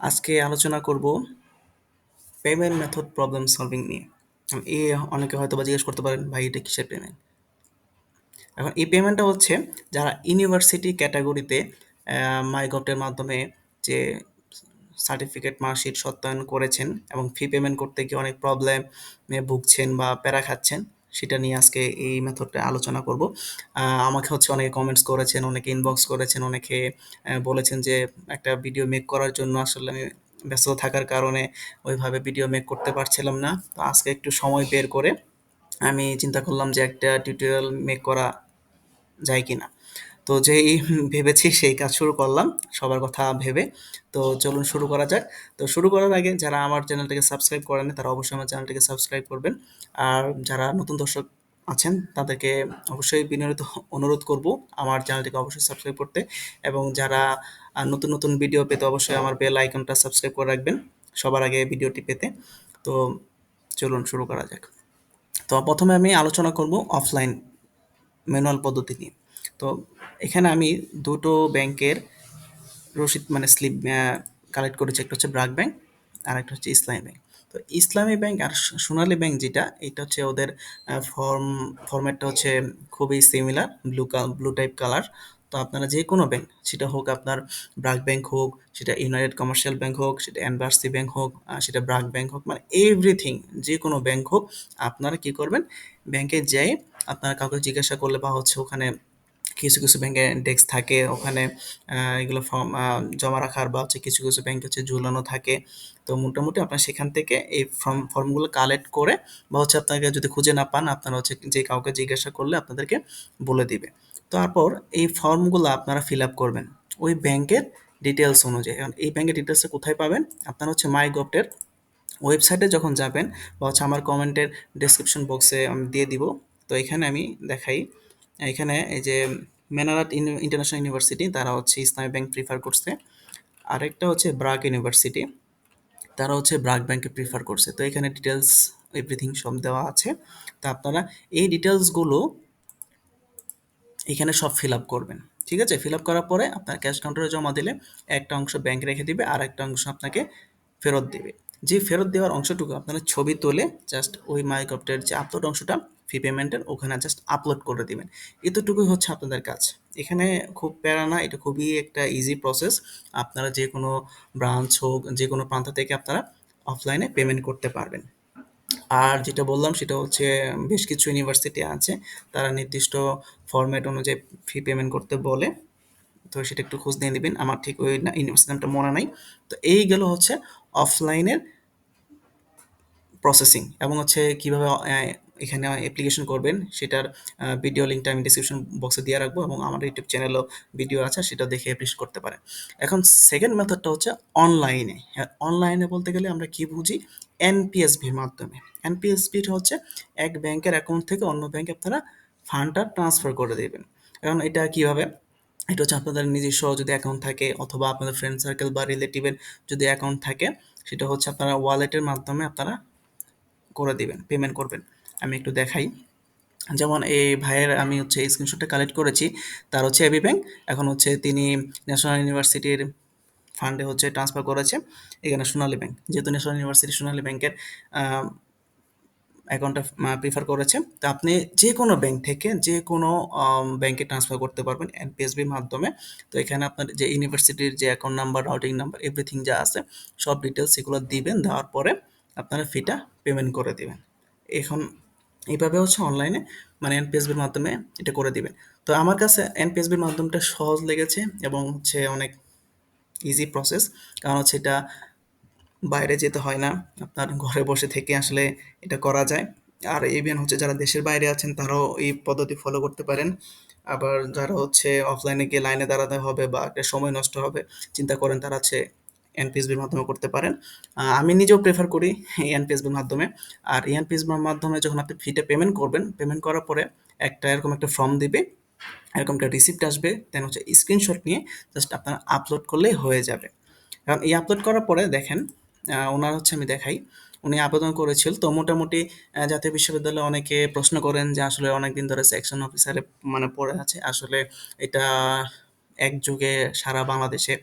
আজকে আলোচনা করব পেমেন্ট মেথড প্রবলেম সলভিং নিয়ে। এ অনেকে হয়তো বা জিজ্ঞেস করতে পারেন, ভাই, এটা কিসের পেমেন্ট এখন এই পেমেন্টটা হচ্ছে যারা ইউনিভার্সিটি ক্যাটাগরিতে মাইগভটের মাধ্যমে যে সার্টিফিকেট মার্কশিট সত্যায়ন করেছেন এবং ফি পেমেন্ট করতে গিয়ে অনেক প্রবলেমে ভুগছেন বা প্যারা খাচ্ছেন সেটা নিয়ে আজকে এই মেথডটা আলোচনা করব। আমাকে হচ্ছে অনেকে কমেন্টস করেছেন, অনেকে ইনবক্স করেছেন, অনেকে বলেছেন যে একটা ভিডিও মেক করার জন্য আসলে আমি ব্যস্ত থাকার কারণে ওইভাবে ভিডিও মেক করতে পারছিলাম না। তো আজকে একটু সময় বের করে আমি চিন্তা করলাম যে একটা টিউটোরিয়াল মেক করা যায় কি না তো যেই ভেবেছি সেই কাজ শুরু করলাম, সবার কথা ভেবে। তো চলুন শুরু করা যাক। তো শুরু করার আগে যারা আমার চ্যানেলটাকে সাবস্ক্রাইব করেন তারা অবশ্যই আমার চ্যানেলটাকে সাবস্ক্রাইব করবেন। আর যারা নতুন দর্শক আছেন, তাদেরকে অবশ্যই বিনোদিত অনুরোধ করব আমার চ্যানেলটিকে অবশ্যই সাবস্ক্রাইব করতে। এবং যারা নতুন নতুন ভিডিও পেতে অবশ্যই আমার বেল আইকনটা সাবস্ক্রাইব করে রাখবেন, সবার আগে ভিডিওটি পেতে। তো চলুন শুরু করা যাক। তো প্রথমে আমি আলোচনা করব অফলাইন ম্যানুয়াল পদ্ধতি নিয়ে। তো এখানে আমি দুটো ব্যাংকের রসিদ মানে স্লিপ কালেক্ট করেছি। একটা হচ্ছে ব্রাক ব্যাংক, আর একটা হচ্ছে ইসলামী ব্যাংক। তো ইসলামী ব্যাংক আর সোনালী ব্যাংক যেটা, এটা হচ্ছে ওদের ফর্ম, ফরম্যাটটা হচ্ছে খুবই similar blue blue type colour তো আপনারা যে কোনো ব্যাংক, সেটা হোক আপনার ব্রাক ব্যাংক হোক, সেটা ইউনাইটেড কমার্শিয়াল ব্যাংক হোক, সেটা এনভার্সি ব্যাংক হোক সেটা ব্রাক ব্যাংক হোক মানে এভরিথিং যে কোনো ব্যাংক হোক, আপনারা কি করবেন, ব্যাংকে যেয়ে আপনারা কাউকে জিজ্ঞাসা করলে বা হচ্ছে ওখানে কিছু কিছু ব্যাংকে ডেস্ক থাকে, ওখানে এগুলো ফর্ম জমা রাখার বা হচ্ছে কিছু কিছু ব্যাংক হচ্ছে ঝুলানো থাকে। তো মোটামুটি আপনার সেখান থেকে এই ফর্ম ফর্মগুলো কালেক্ট করে বা হচ্ছে আপনাকে যদি খুঁজে না পান, আপনারা হচ্ছে যে কাউকে জিজ্ঞাসা করলে আপনাদেরকে বলে দিবে। তারপর এই ফর্মগুলো আপনারা ফিল আপ করবেন। ওই ব্যাংকের ডিটেলস অনুযায়ী। এখন এই ব্যাংকের ডিটেলসটা কোথায় পাবেন? আপনারা হচ্ছে মাই গভটের ওয়েবসাইটে যখন যাবেন বা হচ্ছে আমার কমেন্টের ডিসক্রিপশন বক্সে আমি দিয়ে দিব। তো এখানে আমি দেখাই। এখানে এই যে মেনারাট ইন্টারন্যাশনাল ইউনিভার্সিটি, তারা হচ্ছে ইসলামী ব্যাংক প্রিফার করছে। আরেকটা হচ্ছে ব্রাক ইউনিভার্সিটি, তারা হচ্ছে ব্রাক ব্যাংকে প্রিফার করছে। তো এখানে ডিটেলস এভরিথিং সব দেওয়া আছে। তো আপনারা এই ডিটেলসগুলো এখানে সব ফিল আপ করবেন। ঠিক আছে? ফিল আপ করার পরে আপনার ক্যাশ কাউন্টারে জমা দিলে একটা অংশ ব্যাংক রেখে দিবে, আর একটা অংশ আপনাকে ফেরত দেবে। যে ফেরত দেওয়ার অংশটুকু আপনারা ছবি তোলে জাস্ট ওই মাইক্রফটের যে আপলোড অংশটা ফি পেমেন্টের ওখানে জাস্ট আপলোড করে দিবেন। এতটুকুই হচ্ছে আপনাদের কাজ। এখানে খুব প্যারা না, এটা খুবই একটা ইজি প্রসেস আপনারা যে কোনো ব্রাঞ্চ হোক, যে কোনো প্রান্ত থেকে আপনারা অফলাইনে পেমেন্ট করতে পারবেন। আর যেটা বললাম, সেটা হচ্ছে বেশ কিছু ইউনিভার্সিটি আছে, তারা নির্দিষ্ট ফরম্যাট অনুযায়ী ফি পেমেন্ট করতে বলে। তো সেটা একটু খোঁজ নিয়ে নেবেন। আমার ঠিক ওই ইউনিভার্সিটি নামটা মনে নাই। তো এই গেল হচ্ছে অফলাইনের প্রসেসিং এবং হচ্ছে কীভাবে এখানে অ্যাপ্লিকেশন করবেন, সেটার ভিডিও লিঙ্কটা আমি ডিসক্রিপশন বক্সে দিয়ে রাখব এবং আমার ইউটিউব চ্যানেলও ভিডিও আছে সেটা দেখে অ্যাপ্লিকেশন করতে পারেন। এখন সেকেন্ড মেথডটা হচ্ছে অনলাইনে অনলাইনে বলতে গেলে আমরা কি বুঝি? এনপিএসভির মাধ্যমে। এনপিএসভিটা হচ্ছে এক ব্যাংকের অ্যাকাউন্ট থেকে অন্য ব্যাংকে আপনারা ফান্ডটা ট্রান্সফার করে দেবেন। এখন এটা কীভাবে? এটা হচ্ছে আপনাদের নিজস্ব যদি অ্যাকাউন্ট থাকে, অথবা আপনাদের ফ্রেন্ড সার্কেল বা রিলেটিভের যদি অ্যাকাউন্ট থাকে, সেটা হচ্ছে আপনারা ওয়ালেটের মাধ্যমে আপনারা করে দেবেন পেমেন্ট করবেন। আমি একটু দেখাই। যেমন এই ভাইয়ের আমি হচ্ছে স্ক্রিনশটটা কালেক্ট করেছি, তার হচ্ছে এবি ব্যাংক এখন হচ্ছে তিনি ন্যাশনাল ইউনিভার্সিটির ফান্ডে হচ্ছে ট্রান্সফার করেছে, এখানে সোনালী ব্যাংক যেহেতু ন্যাশনাল ইউনিভার্সিটি সোনালী ব্যাংকের অ্যাকাউন্টটা প্রিফার করেছে। তো আপনি যে কোনো ব্যাংক থেকে যে কোনো ব্যাংকে ট্রান্সফার করতে পারবেন এনপিএসবির মাধ্যমে। তো এখানে আপনার যে ইউনিভার্সিটির যে account number routing number everything যা আছে, সব ডিটেলস সেগুলো দিবেন, দেওয়ার পরে আপনারা ফিটা পেমেন্ট করে দেবেন। এখন এইভাবে হচ্ছে অনলাইনে মানে এনপিএসবির মাধ্যমে এটা করে দিবেন তো আমার কাছে এনপিএসবির মাধ্যমটা সহজ লেগেছে এবং হচ্ছে অনেক ইজি প্রসেস কারণ হচ্ছে এটা বাইরে যেতে হয় না, আপনার ঘরে বসে থেকে আসলে এটা করা যায়। আর ইভেন হচ্ছে যারা দেশের বাইরে আছেন, তারাও এই পদ্ধতি ফলো করতে পারেন। আবার যারা হচ্ছে অফলাইনে গিয়ে লাইনে দাঁড়াতে হবে বা একটা সময় নষ্ট হবে, চিন্তা করেন তারা হচ্ছে এনপিএসবির মাধ্যমে করতে পারেন। আমি নিজেও প্রেফার করি এনপিএসবির মাধ্যমে। আর এনপিএসবির মাধ্যমে যখন আপনি ফিটে পেমেন্ট করবেন পেমেন্ট করার পরে একটা এরকম একটা ফর্ম দিবে, এরকম একটা রিসিপ্ট আসবে দেন হচ্ছে স্ক্রিনশট নিয়ে জাস্ট আপনারা আপলোড করলেই হয়ে যাবে। কারণ এই আপলোড করার পরে দেখেন ওনার হচ্ছে আমি দেখাই, উনি আবেদন করেছিল। তো মোটামুটি জাতীয় বিশ্ববিদ্যালয়ে অনেকে প্রশ্ন করেন যে আসলে অনেক দিন ধরে সেকশন অফিসারে মানে পড়ে আছে, আসলে এটা একযোগে সারা বাংলাদেশে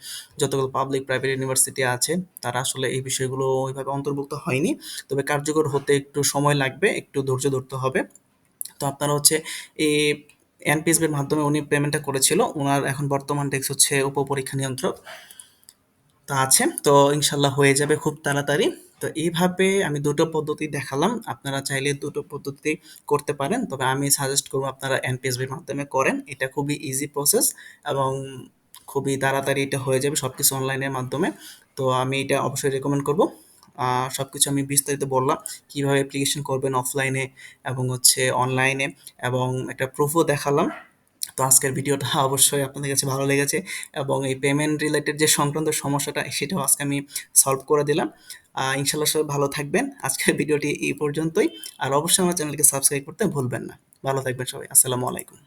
যতগুলো পাবলিক প্রাইভেট ইউনিভার্সিটি আছে, তারা আসলে এই বিষয়গুলো ওইভাবে অন্তর্ভুক্ত হয়নি। তবে কার্যকর হতে একটু সময় লাগবে, একটু ধৈর্য ধরতে হবে। তো আপনারা হচ্ছে এই এনপিএসবির মাধ্যমে উনি পেমেন্টটা করেছিল ওনার এখন বর্তমান ডেস্ক হচ্ছে উপপরীক্ষা নিয়ন্ত্রক তা আছে। তো ইনশাল্লাহ হয়ে যাবে খুব তাড়াতাড়ি। তো এইভাবে আমি দুটো পদ্ধতি দেখালাম। আপনারা চাইলে দুটো পদ্ধতি করতে পারেন। তবে আমি সাজেস্ট করব আপনারা এনপিএসবির মাধ্যমে করেন। এটা খুবই ইজি প্রসেস এবং খুবই তাড়াতাড়ি এটা হয়ে যাবে সব কিছু অনলাইনের মাধ্যমে। তো আমি এটা অবশ্যই রেকমেন্ড করব। সব কিছু আমি বিস্তারিত বললাম। কীভাবে অ্যাপ্লিকেশন করবেন অফলাইনে এবং হচ্ছে অনলাইনে এবং একটা প্রুফও দেখালাম। তো আজকের ভিডিওটা অবশ্যই আপনাদের কাছে ভালো লেগেছে এবং এই পেমেন্ট রিলেটেড যে সংক্রান্ত সমস্যাটা, সেটাও আজকে আমি সলভ করে দিলাম। ইনশাল্লাহ সবাই ভালো থাকবেন। আজকের ভিডিওটি এই পর্যন্তই। আর অবশ্যই আমার চ্যানেলকে সাবস্ক্রাইব করতে ভুলবেন না। ভালো থাকবেন সবাই। আসসালামু আলাইকুম।